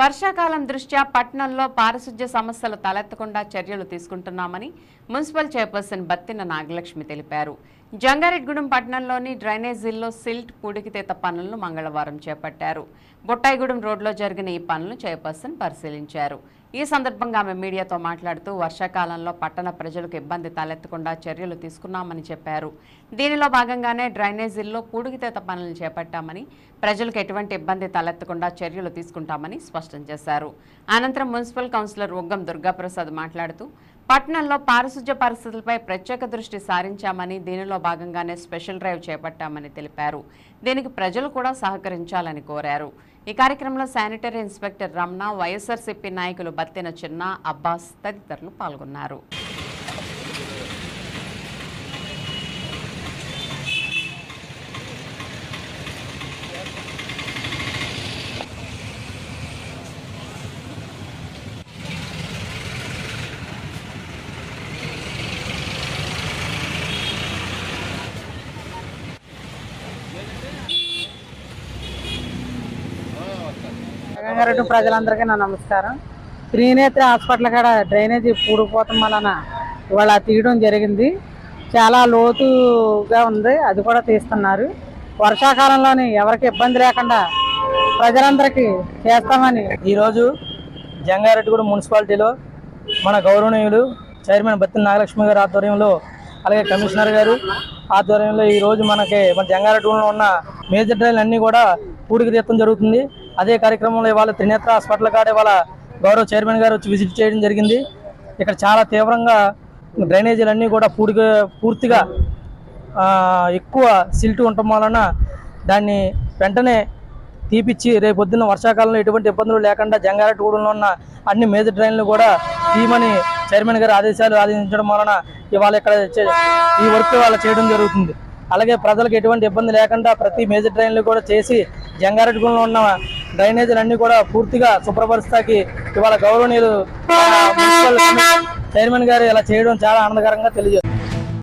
వర్షాకాలం దృష్ట్యా పట్టణంలో పారిశుధ్య సమస్యలు తలెత్తకుండా చర్యలు తీసుకుంటున్నామని మున్సిపల్ చైర్పర్సన్ బత్తిన నాగలక్ష్మి తెలిపారు. జంగారెడ్గూడెం పట్టణంలోని డ్రైనేజీల్లో సిల్ట్ పూడికితీత పనులను మంగళవారం చేపట్టారు. బొట్టాయిగూడెం రోడ్లో జరిగిన ఈ పనులను చైర్పర్సన్ పరిశీలించారు. ఈ సందర్భంగా ఆమె మీడియాతో మాట్లాడుతూ వర్షాకాలంలో పట్టణ ప్రజలకు ఇబ్బంది తలెత్తకుండా చర్యలు తీసుకున్నామని చెప్పారు. దీనిలో భాగంగానే డ్రైనేజీల్లో పూడికితీత పనులను చేపట్టామని ప్రజలకు ఎటువంటి ఇబ్బంది తలెత్తకుండా చర్యలు తీసుకుంటామని స్పష్టం చేశారు. అనంతరం మున్సిపల్ కౌన్సిలర్ ఉగ్గం దుర్గాప్రసాద్ మాట్లాడుతూ పట్టణంలో పారిశుధ్య పరిస్థితులపై ప్రత్యేక దృష్టి సారించామని దీనిలో భాగంగానే స్పెషల్ డ్రైవ్ చేపట్టామని తెలిపారు. దీనికి ప్రజలు కూడా సహకరించాలని కోరారు. ఈ కార్యక్రమంలో శానిటరీ ఇన్స్పెక్టర్ రమణ వైఎస్ఆర్సీపీ నాయకులు బత్తిన చిన్న అబ్బాస్ తదితరులు పాల్గొన్నారు. రంగారెడ్డి ప్రజలందరికీ నా నమస్కారం. త్రినేత్ర హాస్పిటల్ కాడ డ్రైనేజీ పూడిపోవటం వలన ఇవాళ తీయడం జరిగింది. చాలా లోతుగా ఉంది అది కూడా తీస్తున్నారు. వర్షాకాలంలోని ఎవరికి ఇబ్బంది లేకుండా ప్రజలందరికీ చేస్తామని ఈరోజు జంగారెడ్డిగూడ మున్సిపాలిటీలో మన గౌరవనీయులు చైర్మన్ బత్తిన నాగలక్ష్మి గారి ఆధ్వర్యంలో అలాగే కమిషనర్ గారు ఆధ్వర్యంలో ఈరోజు మనకి మన జంగారెడ్డిగూడలో ఉన్న మేజర్ డ్రైన్లు అన్నీ కూడా పూడికి తీయడం జరుగుతుంది. అదే కార్యక్రమంలో ఇవాళ త్రినేత్ర హాస్పిటల్ కాడ ఇవాళ గౌరవ చైర్మన్ గారు వచ్చి విజిట్ చేయడం జరిగింది. ఇక్కడ చాలా తీవ్రంగా డ్రైనేజీలన్నీ కూడా పూడిగా పూర్తిగా ఎక్కువ సిల్ట్ ఉండటం వలన దాన్ని వెంటనే తీపిచ్చి రేపొద్దున వర్షాకాలంలో ఎటువంటి ఇబ్బందులు లేకుండా జంగారెడ్డిగూడెంలో ఉన్న అన్ని మేజర్ డ్రైన్లు కూడా తీయమని చైర్మన్ గారి ఆదేశాలు ఆదేశించడం వలన ఇవాళ ఇక్కడ చే- ఈ వర్క్ ఇవాళ చేయడం జరుగుతుంది. అలాగే ప్రజలకు ఎటువంటి ఇబ్బంది లేకుండా ప్రతి మేజర్ డ్రైన్లు కూడా చేసి జంగారెడ్డిగూడెంలో ఉన్న డ్రైనేజీలన్నీ కూడా పూర్తిగా శుభ్రపరుస్తాకి ఇవాళ గౌరవనీయులు మున్సిపల్ చైర్మన్ గారు ఇలా చేయడం చాలా ఆనందకరంగా తెలియజేస్తుంది